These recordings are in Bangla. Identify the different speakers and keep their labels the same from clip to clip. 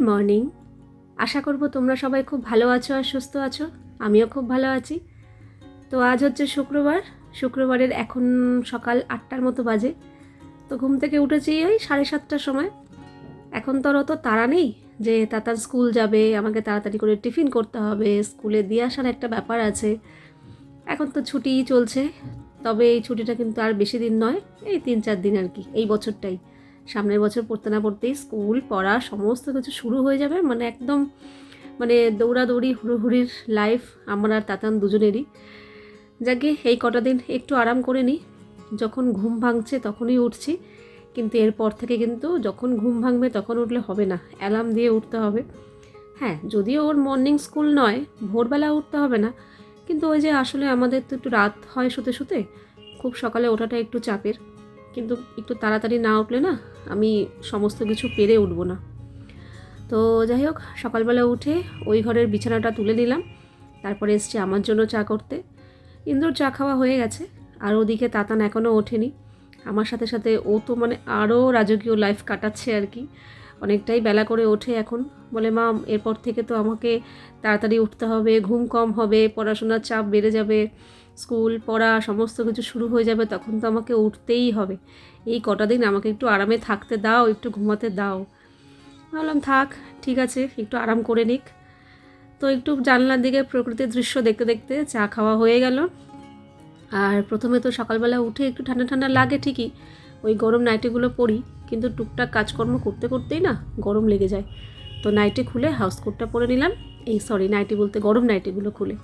Speaker 1: Good morning. আশা করব তোমরা সবাই খুব ভালো আছো আর সুস্থ আছো। আমিও খুব ভালো আছি। তো আজ হচ্ছে শুক্রবার। শুক্রবারের এখন সকাল আটটার মতো বাজে। তো ঘুম থেকে উঠেছি ওই সাড়ে সাতটার সময়। এখন তো আর অত তাড়া নেই যে তাতার স্কুল যাবে, আমাকে তাড়াতাড়ি করে টিফিন করতে হবে, স্কুলে দিয়ে আসার একটা ব্যাপার আছে। এখন তো ছুটি চলছে, তবে এই ছুটিটা কিন্তু আর বেশি দিন নয়, এই তিন চার দিন আর কি, এই বছরটাই। সামনের বছর পড়তে না পড়তেই স্কুল, পড়া, সমস্ত কিছু শুরু হয়ে যাবে। মানে একদম মানে দৌড়াদৌড়ি, হুড়োহুড়ির লাইফ আমার আর তাতান দুজনেরই। যাকে এই কটা দিন একটু আরাম করে নিই। যখন ঘুম ভাঙছে তখনই উঠছি। কিন্তু এরপর থেকে কিন্তু যখন ঘুম ভাঙবে তখন উঠলে হবে না। অ্যালার্ম দিয়ে উঠতে হবে। হ্যাঁ যদিও ওর মর্নিং স্কুল নয়, ভোরবেলা উঠতে হবে না। কিন্তু ওই যে আসলে আমাদের তো একটু রাত হয় শুতে শুতে, খুব সকালে ওঠাটা একটু চাপের। কিন্তু একটু তাড়াতাড়ি না উঠলে না আমি সমস্ত কিছু পেরে উঠবো না। তো যাই হোক, সকালবেলা উঠে ওই ঘরের বিছানাটা তুলে নিলাম। তারপরে এসছি আমার জন্য চা করতে। ইন্দ্রর চা খাওয়া হয়ে গেছে, আর ওদিকে তাতান এখনও ওঠেনি। আমার সাথে সাথে ও তো মানে আরও রাজকীয় লাইফ কাটাচ্ছে আর কি। অনেকটাই বেলা করে ওঠে এখন। বলে, মা, এরপর থেকে তো আমাকে তাড়াতাড়ি উঠতে হবে, ঘুম কম হবে, পড়াশোনার চাপ বেড়ে যাবে। স্কুল পড়া সমস্ত কিছু শুরু হয়ে যাবে তখন তো আমাকে উঠতেই হবে। এই কটা দিন আমাকে একটু আরামে থাকতে দাও, একটু ঘুমাতে দাও। ভাবলাম থাক, ঠিক আছে, একটু আরাম করে নিক। তো একটু জানলার দিকে প্রকৃতির দৃশ্য দেখতে দেখতে চা খাওয়া হয়ে গেল। আর প্রথমে তো সকালবেলা উঠে একটু ঠান্ডা ঠান্ডা লাগে ঠিকই, ওই গরম নাইটিগুলো পরি, কিন্তু টুকটাক কাজকর্ম করতে করতেই না গরম লেগে যায়। তো নাইটি খুলে হাউস কোটটা পরে নিলাম। এই সরি নাইটি বলতে গরম নাইটিগুলো খুলে।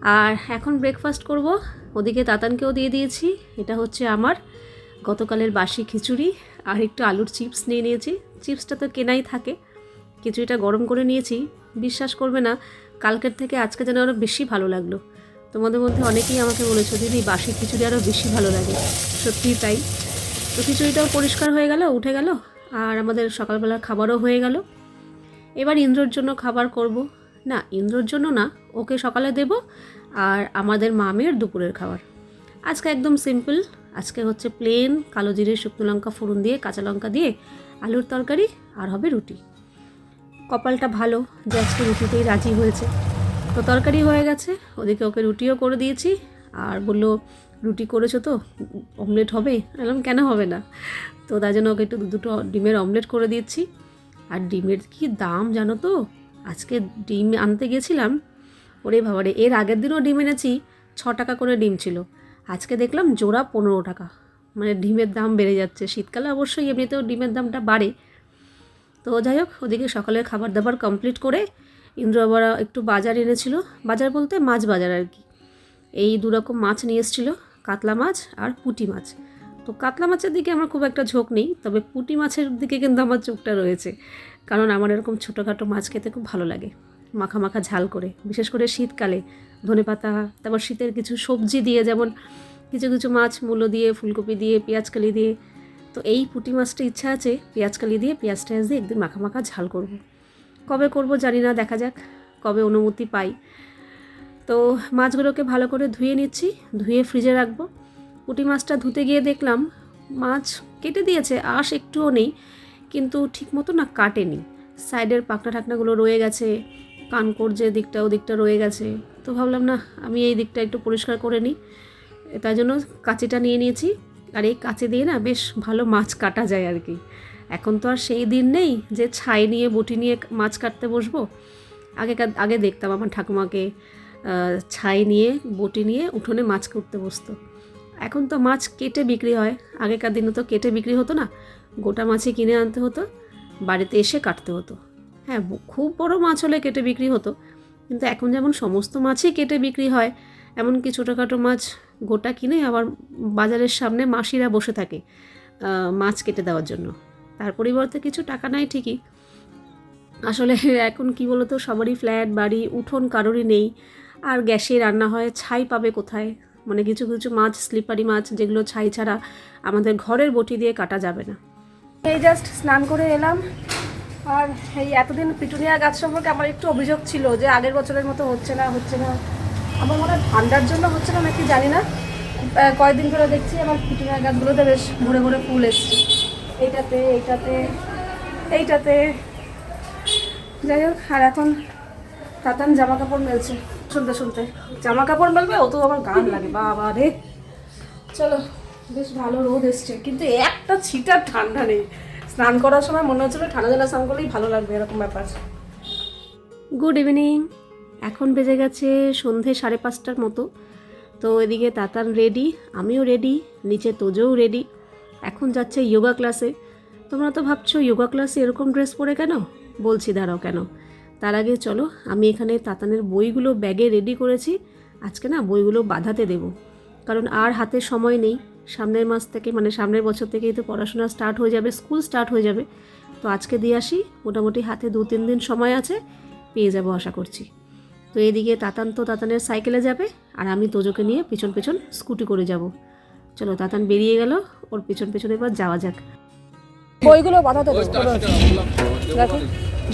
Speaker 1: আর এখন ব্রেকফাস্ট করব। ওদিকে তাতানকেও দিয়ে দিয়েছি। এটা হচ্ছে আমার গতকালের বাসি খিচুড়ি। আর একটু আলুর চিপস নিয়ে নিয়েছি। চিপসটা তো কেনাই থাকে। খিচুড়িটা গরম করে নিয়েছি। বিশ্বাস করবে না, কালকের থেকে আজকে যেন আরও বেশি ভালো লাগল। তোমাদের মধ্যে অনেকেই আমাকে বলেছ, দিদি, বাসি খিচুড়ি আরও বেশি ভালো লাগে। সত্যিই তাই। তো খিচুড়িটাও পরিষ্কার হয়ে গেল, উঠে গেল। আর আমাদের সকালবেলার খাবারও হয়ে গেল। এবার ইন্দ্রর জন্য খাবার করব। না, ইন্দ্রর জন্য না, ওকে সকালে দেব আর আমাদের মামের দুপুরের খাবার। আজকে একদম সিম্পল, আজকে হচ্ছে প্লেন কালো জিরে, শুকনো লঙ্কা ফোড়ন দিয়ে, কাঁচা লঙ্কা দিয়ে আলুর তরকারি আর হবে রুটি। কপালটা ভালো, যে আজকে রুটিতেই রাজি হয়েছে। তো তরকারি হয়ে গেছে, ওদিকে ওকে রুটিও করে দিয়েছি আর বলল, রুটি করেছ তো? অমলেট হবে? বললাম, কেন হবে না? তো তার জন্য ওকে একটু দুটো ডিমের অমলেট করে দিচ্ছি আর ডিমের কি দাম জানো তো? আজকে ডিম আনতে গেছিলাম। ওরে বাবারে এর আগের দিনও ডিম এনেছি, ছ টাকা করে ডিম ছিল। আজকে দেখলাম জোড়া পনেরো টাকা। মানে ডিমের দাম বেড়ে যাচ্ছে। শীতকালে অবশ্যই এমনিতেও ডিমের দামটা বাড়ে। তো যাই হোক, ওদিকে সকালের খাবার দাবার কমপ্লিট করে ইন্দ্র আবার একটু বাজার এনেছিল। বাজার বলতে মাছ বাজার আর কি। এই দু রকম মাছ নিয়ে এসেছিল, কাতলা মাছ আর পুঁটি মাছ। তো কাতলা মাছের দিকে আমার খুব একটা ঝোঁক নেই, তবে পুঁটি মাছের দিকে কিন্তু আমার চোখটা রয়েছে, কারণ আমার এরকম ছোটোখাটো মাছ খেতে খুব ভালো লাগে। মাখা মাখা ঝাল করে, বিশেষ করে শীতকালে ধনে পাতা, তারপর শীতের কিছু সবজি দিয়ে, যেমন কিছু কিছু মাছ মূলো দিয়ে, ফুলকপি দিয়ে পেঁয়াজকালি দিয়ে, তো এই পুঁটি মাছটা ইচ্ছা আছে পেঁয়াজকালি দিয়ে, পেঁয়াজ টেয়াজ দিয়ে একদিন মাখা মাখা ঝাল করব। কবে করব জানি না, দেখা যাক, কবে অনুমতি পাই। তো মাছগুলোকে ভালো করে ধুয়ে নিচ্ছি, ধুয়ে ফ্রিজে রাখব। পুঁটি মাছটা ধুতে গিয়ে দেখলাম মাছ কেটে দিয়েছে, আশ একটুও নেই, কিন্তু ঠিক মতো না কাটেনি। সাইডের পাকনা ঠাকনাগুলো রয়ে গেছে, কানকোর যে দিকটা ওদিকটা রয়ে গেছে। তো ভাবলাম, না, আমি এই দিকটা একটু পরিষ্কার করে নিই। তাই জন্য কাঁচিটা নিয়ে নিয়েছি। আর এই কাঁচি দিয়ে না বেশ ভালো মাছ কাটা যায় আর কি। এখন তো আর সেই দিন নেই যে ছাই নিয়ে, বটি নিয়ে মাছ কাটতে বসবো। আগে আগে দেখতাম আমার ঠাকুমাকে ছাই নিয়ে, বটি নিয়ে উঠোনে মাছ করতে বসতো। এখন তো মাছ কেটে বিক্রি হয়। আগেকার দিনে তো কেটে বিক্রি হতো না। গোটা মাছই কিনে আনতে হতো, বাড়িতে এসে কাটতে হতো। হ্যাঁ খুব বড় মাছ হলে কেটে বিক্রি হতো, কিন্তু এখন যেমন সমস্ত মাছই কেটে বিক্রি হয় এমনকি ছোটোখাটো মাছ গোটা কিনে আবার বাজারের সামনে মাসিরা বসে থাকে মাছ কেটে দেওয়ার জন্য। তার পরিবর্তে কিছু টাকা নাই ঠিকই। আসলে এখন কি বলতো, সবারই ফ্ল্যাট, বাড়ি, উঠোন কারোরই নেই। আর গ্যাসে রান্না হয়, ছাই পাবে কোথায়? মানে কিছু কিছু মাছ স্লিপারি মাছ যেগুলো ছাই ছাড়া আমাদের ঘরের বটি দিয়ে কাটা যাবে না। এই জাস্ট স্নান করে এলাম। আর এই এতদিন পিটুনিয়া গাছ সম্পর্কে আমার একটু অভিযোগ ছিল যে আগের বছরের মতো হচ্ছে না হচ্ছে না। আমার মনে হয় ঠান্ডার জন্য হচ্ছে না নাকি জানি না। কয়েকদিন ধরে দেখছি আমার পিটুনিয়া গাছগুলোতে বেশ ভরে ভরে ফুল এসছে। এইটাতে এইটাতে এইটাতে। যাই হোক, আর এখন তাতান জামা কাপড় মেলছে। শুনতে শুনতে। জামা কাপড় মেলবে ও তো আমার গান লাগে, বাবা রে। চলো, বেশ ভালো রোদ এসছে। কিন্তু একটা ছিটার ঠান্ডা নেই। স্নান করার সময় মনে হচ্ছিল ঠান্ডা জলে স্নান করলেই ভালো লাগবে, এরকম ব্যাপার। গুড ইভিনিং এখন বেজে গেছে সন্ধে সাড়ে পাঁচটার মতো। তো এদিকে তাতান রেডি আমিও রেডি নিচে তোজোও রেডি এখন যাচ্ছে যোগা ক্লাসে তোমরা তো ভাবছ যোগা ক্লাসে এরকম ড্রেস পরে কেন? বলছি দাঁড়াও কেন। তার আগে চলো, আমি এখানে তাতানের বইগুলো ব্যাগে রেডি করেছি। আজকে না বইগুলো বাঁধাতে দেব। কারণ আর হাতে সময় নেই। সামনের মাস থেকে মানে সামনের বছর থেকেই তো পড়াশোনা স্টার্ট হয়ে যাবে স্কুল স্টার্ট হয়ে যাবে। তো আজকে দিয়ে আসি। মোটামুটি হাতে দু তিন দিন সময় আছে, পেয়ে যাব আশা করছি। তো এদিকে তাতান তো তাতানের সাইকেলে যাবে, আর আমি তোজোকে নিয়ে পিছন পিছন স্কুটি করে যাব। চলো, তাতান বেরিয়ে গেল, ওর পিছন পিছন এবার যাওয়া যাক। বইগুলো বাঁধাতে দেবো। দেখো।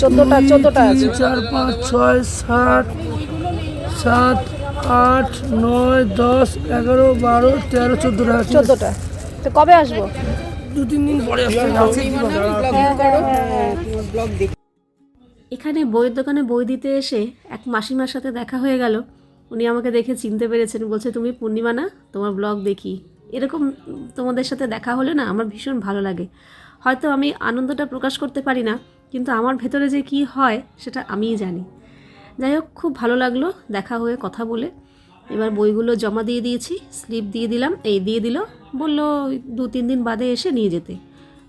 Speaker 1: চোদ্দোটা চোদ্দোটা আছে।
Speaker 2: চার পাঁচ ছয় সাত সাত আট নয় দশ এগারো বারো তেরো চোদ্দোটা
Speaker 1: চোদ্দোটা। তো কবে আসব?
Speaker 2: দু তিন দিন পরে। আজকে কি বার?
Speaker 1: এখানে বইয়ের দোকানে বই দিতে এসে এক মাসিমার সাথে দেখা হয়ে গেল। উনি আমাকে দেখে চিনতে পেরেছেন। বলছে তুমি পূর্ণিমা না? তোমার ব্লগ দেখি। এরকম তোমাদের সাথে দেখা হলে না আমার ভীষণ ভালো লাগে। হয়তো আমি আনন্দটা প্রকাশ করতে পারি না। কিন্তু আমার ভেতরে যে কি হয়, সেটা আমিই জানি। যাই হোক খুব ভালো লাগল দেখা হয়ে কথা বলে। এবার বইগুলো জমা দিয়ে দিয়েছি, স্লিপ দিয়ে দিলাম, এই দিয়ে দিল, বলল দু তিন দিন বাদে এসে নিয়ে যেতে।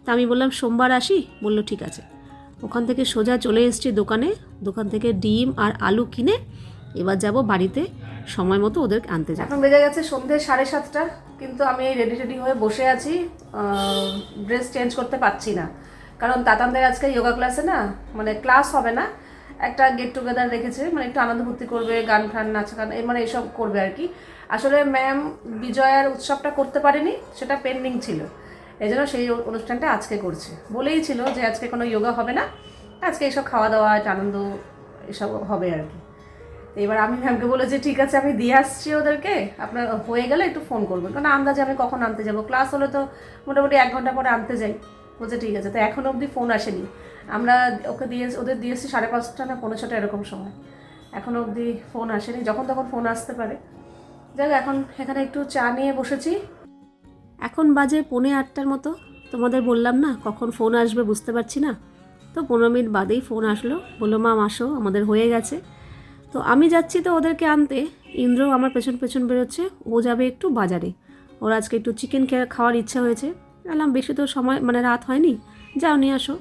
Speaker 1: তা আমি বললাম, সোমবার আসি? বলল, ঠিক আছে। ওখান থেকে সোজা চলে এসেছি দোকানে, দোকান থেকে ডিম আর আলু কিনে এবার যাব বাড়িতে, সময় মতো ওদের আনতে যাব। এখন বেজে গেছে সন্ধ্যে সাড়ে সাতটা, কিন্তু আমি রেডি রেডি হয়ে বসে আছি ড্রেস চেঞ্জ করতে পারছি না। কারণ তাতানদের আজকে যোগা ক্লাসে না মানে ক্লাস হবে না, একটা গেট টুগেদার রেখেছে মানে একটু আনন্দ ফুর্তি করবে, গান ফান, নাচ গান মানে এইসব করবে আর কি। আসলে ম্যাম বিজয়ার উৎসবটা করতে পারেনি, সেটা পেন্ডিং ছিল। এই জন্য সেই অনুষ্ঠানটা আজকে করছে। বলেই ছিল যে আজকে কোনো যোগা হবে না, আজকে এইসব খাওয়া দাওয়া, একটা আনন্দ, এসব হবে আর কি। এবার আমি ম্যামকে বলেছি ঠিক আছে, আমি দিয়ে আসছি ওদেরকে, আপনার হয়ে গেলে একটু ফোন করবেন। কারণ আন্দাজে আমি কখন আনতে যাব? ক্লাস হলে তো মোটামুটি এক ঘণ্টা পরে আনতে যাই। বলছে ঠিক আছে, তো এখনও অবধি ফোন আসেনি। আমরা ওকে দিয়ে ওদের দিয়েছি সাড়ে পাঁচটা না পনেরো ছটা এরকম সময়। এখনও অবধি ফোন আসেনি, যখন তখন ফোন আসতে পারে। যাক, এখন এখানে একটু চা নিয়ে বসেছি। এখন বাজে পৌনে আটটার মতো। তোমাদের বললাম না, কখন ফোন আসবে বুঝতে পারছি না। তো পনেরো মিনিট বাদেই ফোন আসলো, বলল, মাম, আসো, আমাদের হয়ে গেছে। তো আমি যাচ্ছি তো ওদেরকে আনতে। ইন্দ্র আমার পেছন পেছন বেরোচ্ছে, ও যাবে একটু বাজারে। ওর আজকে একটু চিকেন খাওয়ার ইচ্ছা হয়েছে। বললাম বেশি তো সময় মানে রাত হয়নি। যাও, নিয়ে আসো।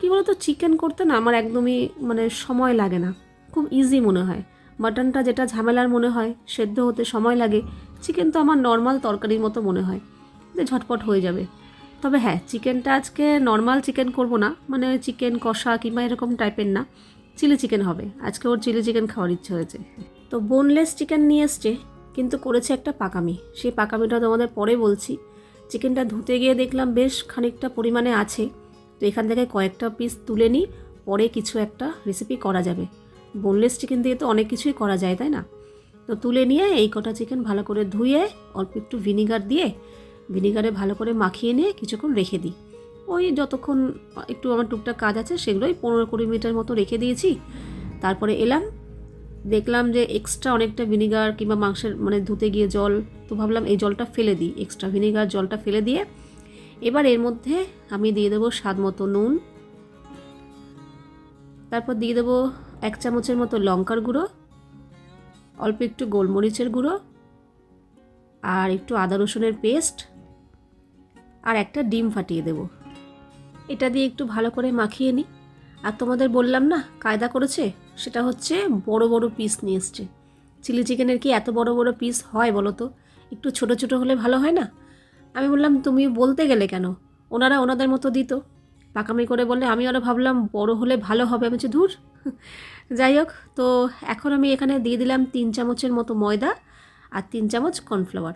Speaker 1: কী বলতো চিকেন করতে না আমার একদমই মানে সময় লাগে না। খুব ইজি মনে হয়। মাটনটা যেটা ঝামেলার মনে হয়, সেদ্ধ হতে সময় লাগে। চিকেন তো আমার নর্মাল তরকারির মতো মনে হয়। যে ঝটপট হয়ে যাবে। তবে হ্যাঁ চিকেনটা আজকে নর্মাল চিকেন করব না। মানে চিকেন কষা কিংবা এরকম টাইপের না। চিলি চিকেন হবে। আজকে ওর চিলি চিকেন খাওয়ার ইচ্ছে হয়েছে। তো বোনলেস চিকেন নিয়ে এসছে, কিন্তু করেছে একটা পাকামি। সেই পাকামিটা তোমাদের পরে বলছি। চিকেনটা ধুতে গিয়ে দেখলাম বেশ খানিকটা পরিমাণে আছে। তো এখান থেকে কয়েকটা পিস তুলে নিই, পরে কিছু একটা রেসিপি করা যাবে। বোনলেস চিকেন দিয়ে তো অনেক কিছুই করা যায়, তাই না? তো তুলে নিয়ে এই কটা চিকেন ভালো করে ধুয়ে, অল্প একটু ভিনিগার দিয়ে ভিনিগারে ভালো করে মাখিয়ে নিয়ে কিছুক্ষণ রেখে দিই। ওই যতক্ষণ একটু আমার টুকটাক কাজ আছে, সেগুলোই পনেরো কুড়ি মিনিটের মতো রেখে দিয়েছি। তারপরে এলাম দেখলাম যে এক্সট্রা অনেকটা ভিনিগার কিংবা মাংসের মানে ধুতে গিয়ে জল, তো ভাবলাম এই জলটা ফেলে দিই এক্সট্রা ভিনিগার জলটা ফেলে দিয়ে এবার এর মধ্যে আমি দিয়ে দেবো স্বাদ মতো নুন, তারপর দিয়ে দেবো এক চামচের মতো লঙ্কার গুঁড়ো, অল্প একটু গোলমরিচের গুঁড়ো, আর একটু আদা রসুনের পেস্ট আর একটা ডিম ফাটিয়ে দেব। এটা দিয়ে একটু ভালো করে মাখিয়ে নিই। আর তোমাদের বললাম না, কায়দা করেছে? সেটা হচ্ছে বড় বড় পিস নিয়ে এসছে। চিলি চিকেনের কি এত বড় বড় পিস হয় বলো তো? একটু ছোট ছোট হলে ভালো হয় না? আমি বললাম, তুমি বলতে গেলে কেন? ওনারা ওনাদের মতো দিত। পাকামি করে বললে, আমি আরও ভাবলাম বড় হলে ভালো হবে। আমি বলছি, ধুর। যাই হোক, তো এখন আমি এখানে দিয়ে দিলাম তিন চামচের মতো ময়দা আর তিন চামচ কর্নফ্লাওয়ার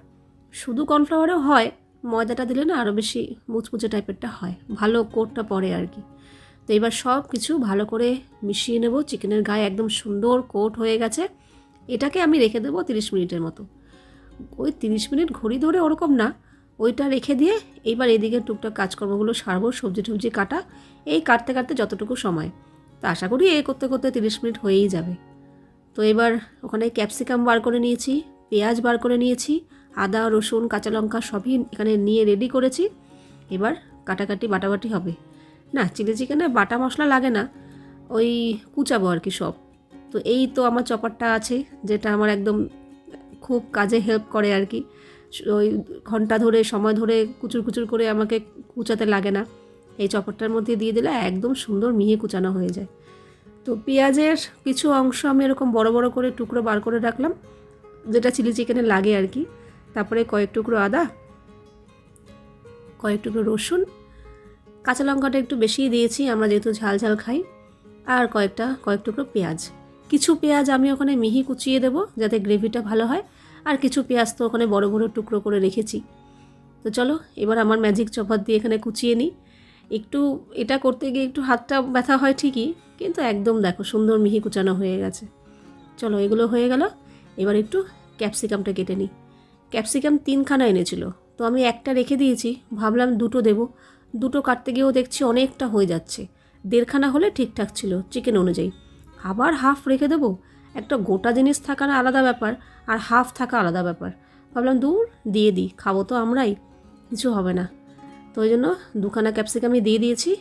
Speaker 1: শুধু কর্নফ্লাওয়ারও হয়, ময়দাটা দিলে না আরও বেশি মুচমুচে টাইপেরটা হয়। ভালো কোটটা পড়ে আর কি। তো এবার সব কিছু ভালো করে মিশিয়ে নেব। চিকেনের গায়ে একদম সুন্দর কোট হয়ে গেছে। এটাকে আমি রেখে দেবো তিরিশ মিনিটের মতো। ওই তিরিশ মিনিট ঘড়ি ধরে ওরকম না। ওইটা রেখে দিয়ে এইবার এদিকে টুকটাক কাজকর্মগুলো সারবো, সবজি টবজি কাটা, এই কাটতে কাটতে যতটুকু সময়। তো আশা করি এ করতে করতে তিরিশ মিনিট হয়েই যাবে। তো এবার ওখানে ক্যাপসিকাম বার করে নিয়েছি, পেঁয়াজ বার করে নিয়েছি, আদা, রসুন, কাঁচা লঙ্কা সবই এখানে নিয়ে রেডি করেছি। এবার কাটাকাটি বাটাবাটি হবে। না চিলি চিকেনে বাটা মশলা লাগে না, ওই কুচাবো আর কি সব। তো এই তো আমার চপারটা আছে, যেটা আমার একদম খুব কাজে হেল্প করে আর কি। ওই ঘণ্টা ধরে, সময় ধরে কুচুর কুচুর করে আমাকে কুচাতে লাগে না। এই চপারটার মধ্যে দিয়ে দিলে একদম সুন্দর মিহি কুচানো হয়ে যায়। তো পেঁয়াজের কিছু অংশ আমি এরকম বড় বড় করে টুকরো বার করে রাখলাম, যেটা চিলি চিকেনে লাগে আর কি। তারপরে কয়েক টুকরো আদা, কয়েক টুকরো রসুন কাঁচা লঙ্কাটা একটু বেশিই দিয়েছি, আমরা যেহেতু ঝাল ঝাল খাই। আর কয়েকটা, কয়েক টুকরো পেঁয়াজ। কিছু পেঁয়াজ আমি ওখানে মিহি কুচিয়ে দেবো, যাতে গ্রেভিটা ভালো হয়। আর কিছু পেঁয়াজ তো ওখানে বড় বড় টুকরো করে রেখেছি। তো চলো, এবার আমার ম্যাজিক চপার দিয়ে এখানে কুচিয়ে নিই। একটু এটা করতে গিয়ে একটু হাতটা ব্যথা হয় ঠিকই, কিন্তু একদম দেখো সুন্দর মিহি কুচানো হয়ে গেছে। চলো, এগুলো হয়ে গেল। এবার একটু ক্যাপসিকামটা কেটে নিই। ক্যাপসিকাম তিনখানা এনেছিল। তো আমি একটা রেখে দিয়েছি, ভাবলাম দুটো দেব। দুটো কাটতে গিয়েও দেখছি অনেকটা হয়ে যাচ্ছে। দেড়খানা হলে ঠিকঠাক ছিল চিকেন অনুযায়ী। আবার হাফ রেখে দেবো? একটা গোটা জিনিস থাকার আলাদা ব্যাপার আর হাফ থাকা আলাদা ব্যাপার। ভাবলাম, দূর, দিয়ে দিই, খাব তো আমরাই। কিছু হবে না। তো ওই জন্য দুখানা ক্যাপসিকামই দিয়ে দিয়েছি।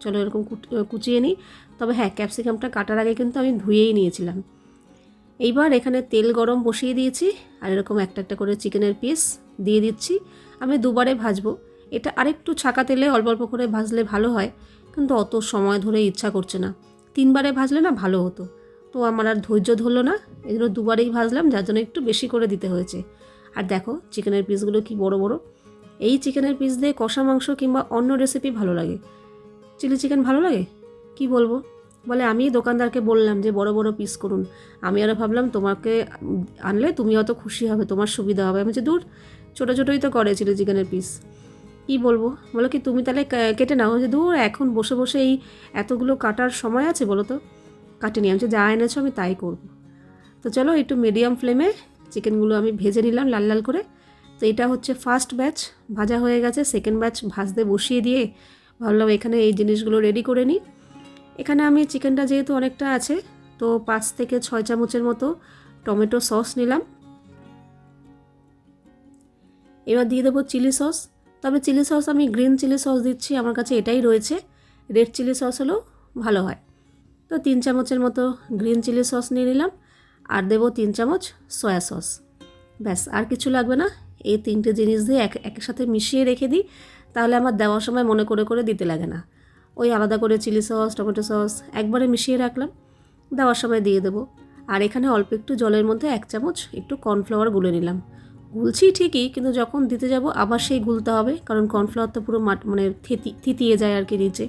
Speaker 1: চলো এরকম কুচিয়ে নিই। তবে হ্যাঁ ক্যাপসিকামটা কাটার আগে কিন্তু আমি ধুয়েই নিয়েছিলাম। এইবার এখানে তেল গরম বসিয়ে দিয়েছি আর এরকম একটা একটা করে চিকেনের পিস দিয়ে দিচ্ছি। আমি দুবারে ভাজবো। এটা আরেকটু ছাকা তেলে অল্প অল্প করে ভাজলে ভালো হয়, কিন্তু অত সময় ধরে ইচ্ছা করছে না। তিনবারে ভাজলে না ভালো হতো। তো আমার আর ধৈর্য ধরলো না এই জন্য দুবারেই ভাজলাম, যার জন্য একটু বেশি করে দিতে হয়েছে। আর দেখো, চিকেনের পিসগুলো কি বড় বড়। এই চিকেনের পিস দিয়ে কষা মাংস কিংবা অন্য রেসিপি ভালো লাগে। চিলি চিকেন ভালো লাগে? কি বলব? বলে আমি দোকানদারকে বললাম যে, বড় বড় পিস করুন। আমি আরও ভাবলাম, তোমাকে আনলে তুমি অত খুশি হবে, তোমার সুবিধা হবে। আমি যে দূর, ছোটো ছোটোই তো করে চিলি চিকেনের পিস কি বলব? বলো কি, তুমি তাহলে কেটে নাও। যে দূর এখন বসে বসে এই এতগুলো কাটার সময় আছে বলো তো? কাটেনি, আমি যা এনেছো আমি তাই করব। তো চলো একটু মিডিয়াম ফ্লেমে চিকেনগুলো আমি ভেজে নিলাম লাল লাল করে। তো এটা হচ্ছে ফার্স্ট ব্যাচ ভাজা হয়ে গেছে। সেকেন্ড ব্যাচ ভাজতে বসিয়ে দিয়ে ভাবলাম এখানে এই জিনিসগুলো রেডি করে নিই। এখানে আমি চিকেনটা যেহেতু অনেকটা আছে, তো পাঁচ থেকে ছয় চামচের মতো টমেটো সস নিলাম। এবার দিয়ে দেবো চিলি সস তবে চিলি সস আমি গ্রিন চিলি সস দিচ্ছি, আমার কাছে এটাই রয়েছে। রেড চিলি সস হলেও ভালো হয়। তো তিন চামচের মতো গ্রিন চিলি সস নিয়ে নিলাম, আর দেবো তিন চামচ সয়া সস। ব্যাস, আর কিছু লাগবে না। এই তিনটে জিনিস দিয়ে এক একের সাথে মিশিয়ে রেখে দিই, তাহলে আমার দেওয়ার সময় মনে করে করে দিতে লাগে না। ওই আলাদা করে চিলি সস, টমেটো সস একবারে মিশিয়ে রাখলাম, দেওয়ার সময় দিয়ে দেবো। আর এখানে অল্প একটু জলের মধ্যে এক চামচ একটু কর্নফ্লাওয়ার গুলে নিলাম। গুলছি ঠিকই, কিন্তু যখন দিতে যাব আবার সেই গুলতে হবে, কারণ কর্নফ্লাওয়ার তো পুরো মাট মানে থেতি, থিতিয়ে যায় আর কি নিচে।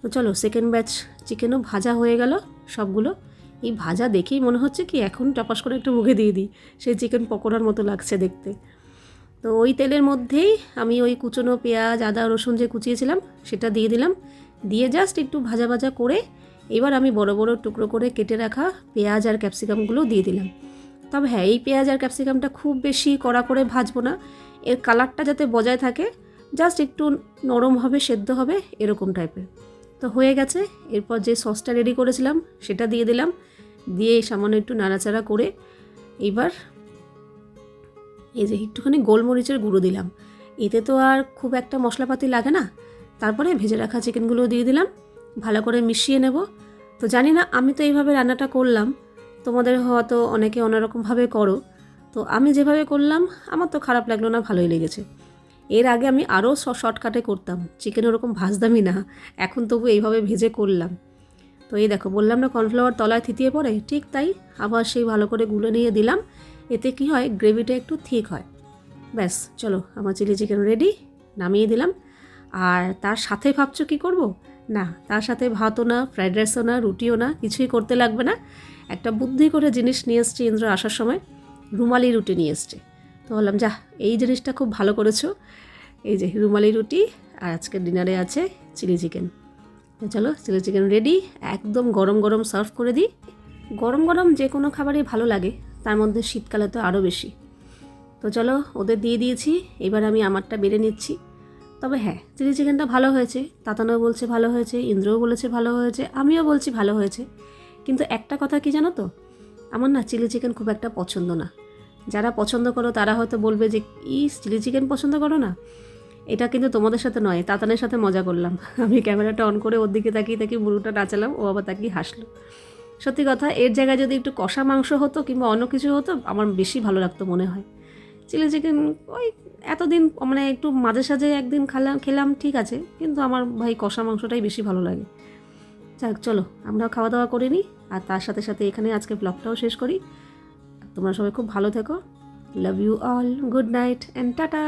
Speaker 1: তো চলো সেকেন্ড ব্যাচ চিকেনও ভাজা হয়ে গেল সবগুলো। এই ভাজা দেখেই মনে হচ্ছে কি এখন টপাস করে একটু মুখে দিয়ে দিই, সেই চিকেন পকোড়ার মতো লাগছে দেখতে। তো ওই তেলের মধ্যেই আমি ওই কুচনো পেঁয়াজ, আদা, রসুন যে কুচিয়েছিলাম, সেটা দিয়ে দিলাম। দিয়ে জাস্ট একটু ভাজা ভাজা করে এবার আমি বড় বড় টুকরো করে কেটে রাখা পেঁয়াজ আর ক্যাপসিকামগুলো দিয়ে দিলাম। তবে হ্যাঁ এই পেঁয়াজ আর ক্যাপসিকামটা খুব বেশি কড়া করে ভাজবো না। এর কালারটা যাতে বজায় থাকে, জাস্ট একটু নরমভাবে সেদ্ধ হবে, এরকম টাইপের তো হয়ে গেছে, এরপর যে সসটা রেডি করেছিলাম, সেটা দিয়ে দিলাম। দিয়ে সামান্য একটু নাড়াচাড়া করে এবার এই যে একটুখানি গোলমরিচের গুঁড়ো দিলাম। এতে তো আর খুব একটা মশলাপাতি লাগে না। তারপরে ভেজে রাখা চিকেনগুলো দিয়ে দিলাম। ভালো করে মিশিয়ে নেব। তো জানি না, আমি তো এইভাবে রান্নাটা করলাম। তোমাদের হয়তো অনেকে অন্যরকমভাবে করো। তো আমি যেভাবে করলাম, আমার তো খারাপ লাগল না, ভালোই লেগেছে। এর আগে আমি আরও শর্টকাটে করতাম। চিকেন ওরকম ভাজতামই না, এখন তবু এইভাবে ভেজে করলাম। তো এই দেখো, বললাম না কর্নফ্লাওয়ার তলায় থিতিয়ে পড়ে? ঠিক তাই আবার সেই ভালো করে গুলে নিয়ে দিলাম। এতে কি হয় গ্রেভিটা একটু ঠিক হয়। ব্যাস, চলো, আমার চিলি চিকেন রেডি নামিয়ে দিলাম। আর তার সাথে ভাবছ কি করব? না, তার সাথে ভাতও না ফ্রাইড রাইসও না, রুটিও না, কিছুই করতে লাগবে না। একটা বুদ্ধি করে জিনিস নিয়ে এসছে ইন্দ্র আসার সময়, রুমালি রুটি নিয়ে এসছে। তো বললাম যা এই জিনিসটা খুব ভালো করেছ। এই যে রুমালি রুটি আর আজকের ডিনারে আছে চিলি চিকেন। তো চলো, চিলি চিকেন রেডি একদম গরম গরম সার্ভ করে দিই। গরম গরম যে কোনো খাবারই ভালো লাগে, তার মধ্যে শীতকালে তো আরও বেশি। তো চলো, ওদের দিয়ে দিয়েছি, এবার আমি আমারটা বেড়ে নিচ্ছি। তবে হ্যাঁ চিলি চিকেনটা ভালো হয়েছে, তাতানও বলছে ভালো হয়েছে, ইন্দ্রও বলেছে ভালো হয়েছে, আমিও বলছি ভালো হয়েছে। কিন্তু একটা কথা কি জানো তো? আমার না চিলি চিকেন খুব একটা পছন্দ না। যারা পছন্দ করো তারা হয়তো বলবে যে ই চিলি চিকেন পছন্দ করো না? এটা কিন্তু তোমাদের সাথে নয়, তাতানের সাথে মজা করলাম। আমি ক্যামেরাটা অন করে ওর দিকে তাকিয়ে তাকিয়ে মুরুটা নাচালাম, ও আবার তাকিয়ে হাসলো। সত্যি কথা, এর জায়গায় যদি একটু কষা মাংস হতো কিংবা অন্য কিছু হতো, আমার বেশি ভালো লাগতো মনে হয়। চিলি চিকেন ওই এতদিন মানে একটু মাঝে সাঝে একদিন খেলাম খেলাম, ঠিক আছে। কিন্তু আমার ভাই কষা মাংসটাই বেশি ভালো লাগে। যাক, চলো আমরা খাওয়া দাওয়া করে নিই। আর তার সাথে সাথে এখানে আজকে ব্লগটাও শেষ করি। তোমরা সবাই খুব ভালো থেকো। Love you all good night and tata